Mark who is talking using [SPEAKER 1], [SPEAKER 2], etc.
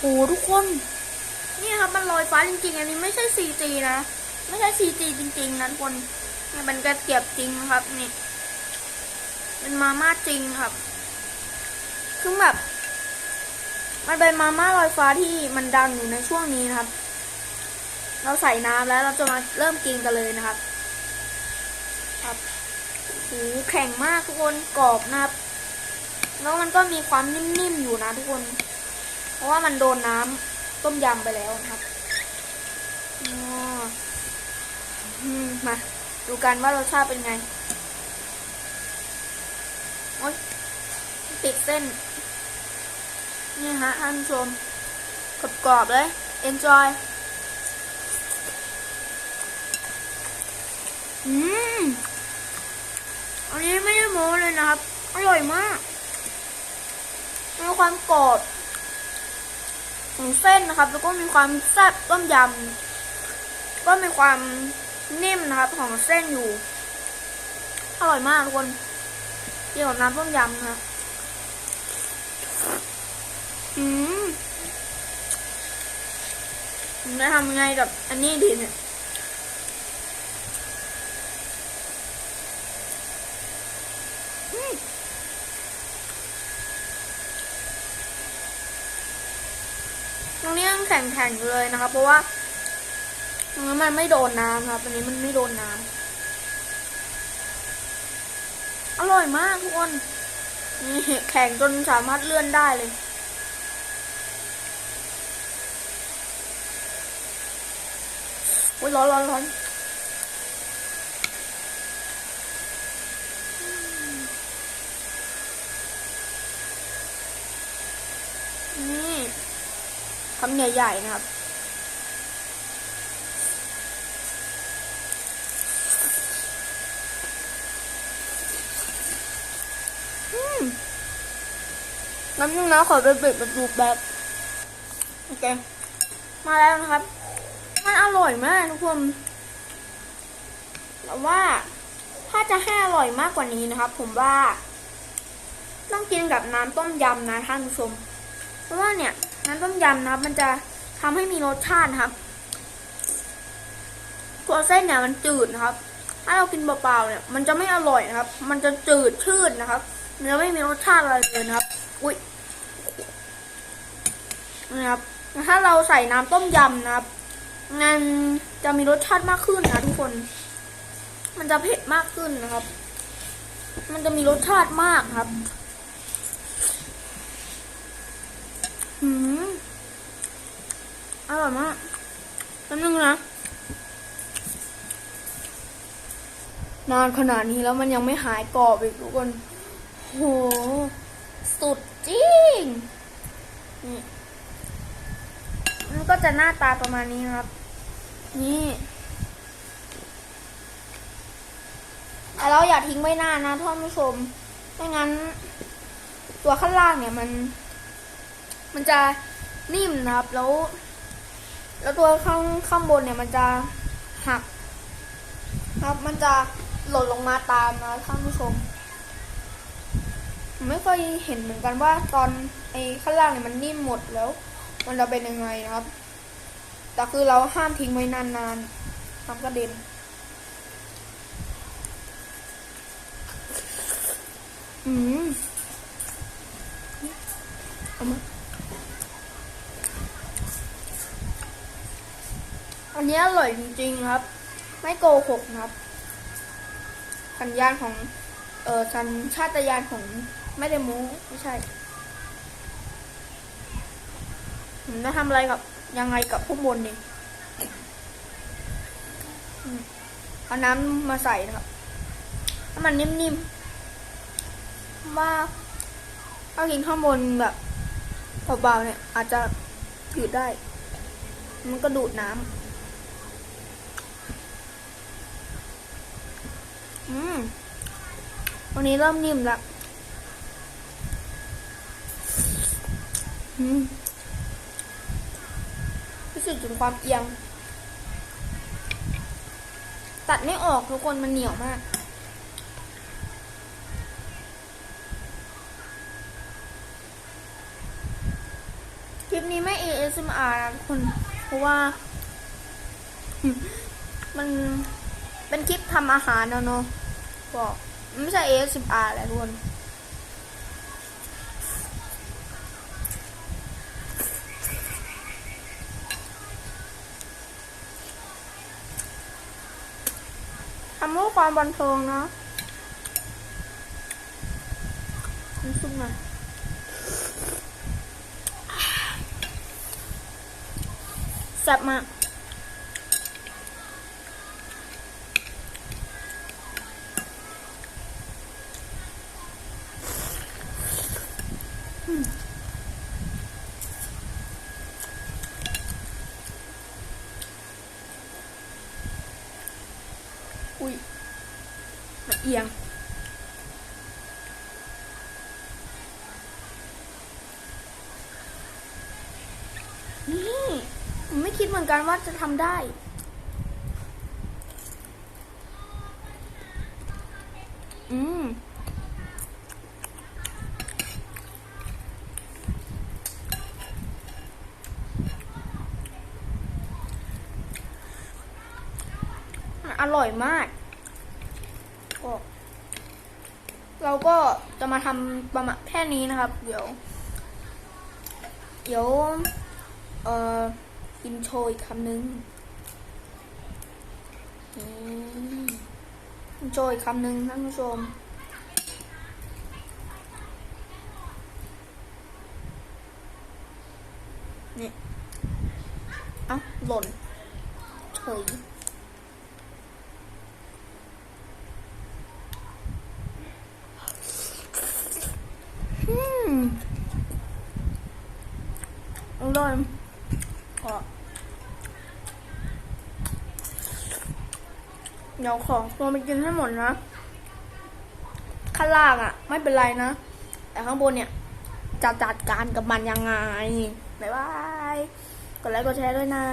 [SPEAKER 1] โอ้ทุกคน นี่ครับมันลอยฟ้าจริงๆ อันนี้ไม่ใช่ CG นะ ไม่ใช่ CG จริงๆนะทุกคนนี่เป็นกระเทียบจริงครับนี่เป็นมาม่าจริงครับ คือแบบ มันเป็นมาม่าลอยฟ้าที่มันดังอยู่ในช่วงนี้นะครับ เราใส่น้ำแล้วเราจะมาเริ่มกินกันเลยนะครับ ครับโอ้โหแข็งมากทุกคนกรอบนะครับ แล้วมันก็มีความนิ่มๆอยู่นะทุกคน เพราะว่ามันโดนน้ำต้มยำไปแล้วนะครับมมาดูกันว่ารสชาติเป็นไง โอ๊ยติดเส้น นี่ฮะท่านผู้ชมกรอบๆเลย enjoy อืม อันนี้ไม่ได้โม้เลยนะครับ อร่อยมากมีความกรอบ ของเส้นนะครับ แล้วก็มีความแซ่บต้มยำก็มีความนิ่มนะครับของเส้นอยู่ อร่อยมากทุกคนเกี่ยวกับน้ำต้มยำนะครับอืมผมจะทำยังไงกับอันนี้ดีเนี่ย ตรงนี้ ยังแข็งๆเลยนะครับเพราะว่าตรงนี้มันไม่โดนน้ำครับอันนี้มันไม่โดนน้ำอร่อยมากทุกคนนี่แข็งจนสามารถเลื่อนได้เลยอุ้ยร้อนร้อนร้อน คำใหญ่ๆนะครับอืมน้ำยังนะขอไปเบ็ดมาดูแบบโอเค มาแล้วนะครับ มันอร่อยมากทุกคนแต่ว่าถ้าจะให้อร่อยมากกว่านี้นะครับ ผมว่า ต้องกินกับน้ำต้มยำนะท่านผู้ชม เพราะว่าเนี่ย น้ำต้มยำนะครับ มันจะทำให้มีรสชาติครับ ตัวเส้นเนี่ยมันจืดนะครับ ถ้าเรากินเปล่าๆเนี่ย มันจะไม่อร่อยนะครับ มันจะจืดชืดนะครับ มันจะไม่มีรสชาติอะไรเลยนะครับ อุ้ยนะครับ ถ้าเราใส่น้ำต้มยำนะครับมันจะมีรสชาติมากขึ้นนะทุกคน มันจะเผ็ดมากขึ้นนะครับ มันจะมีรสชาติมากครับหืม อร่อยมากแป๊บนึงนะ นานขนาดนี้แล้วมันยังไม่หายกรอบอีกทุกคนโห สุดจริง นี่มันก็จะหน้าตาประมาณนี้ครับ นี่แต่เราอย่าทิ้งไว้นานนะท่านผู้ชม ไม่งั้น ตัวข้างล่างเนี่ยมัน มันจะนิ่มนะครับแล้ว แล้วตัวข้างข้างบนเนี่ยมันจะหักครับมันจะหล่นลงมาตามนะท่านผู้ชมผมไม่เคยเห็นเหมือนกันว่าตอนไอ้ข้างล่างเนี่ยมันนิ่มหมดแล้ว มันจะเป็นยังไงนะครับ แต่คือเราห้ามทิ้งไว้นานๆทำกระเด็นอืม อันนี้อร่อยจริง ๆ ครับ ไม่โกหกครับ สัญญาณของ เออสัญชาตญาณของไม่ได้ม้ไม่ใช่ผมจะทำอะไรกับ ยังไงกับพวกบนนี่เอาน้ำมาใส่นะครับให้มันนิ่มๆว่าถ้ากินข้างบนแบบเบาๆเนี่ย อาจจะถืดได้ มันก็ดูดน้ำ อืมวันนี้เริ่มนิ่มละอืมรู้สึกถึงความเอียง ตัดไม่ออกทุกคนมันเหนียวมากที่ลิปนี้ไม่ ASMR นะทุกคน เพราะว่า มัน เป็นคลิปทำอาหารนะเนาะบอกไม่ใช่ ASMR แหละทุกคนทำเพื่อความบันเทิงเนาะน้ำซุปหน่อยแซ่บมาก อืมอุ้ยมันเอียง นี่ผมไม่ คิดเหมือนกันว่าจะทำได้อืมอร่อยมากก็เราก็จะมาทำประมาณแค่นี้นะครับ เดี๋ยว เดี๋ยว เอ่อ กินโชยคำนึงกินโชยคำนึงท่านผู้ชมนี่เอ้าหล่นเฉยอืมอร่อยก็ เดี๋ยวขอตัวไปกินให้หมดนะข้างล่างอะ ไม่เป็นไรนะ แต่ข้างบนเนี่ย จะจัดการกับมันยังไงบ๊ายบายกดไลค์กดแชร์ด้วยนะ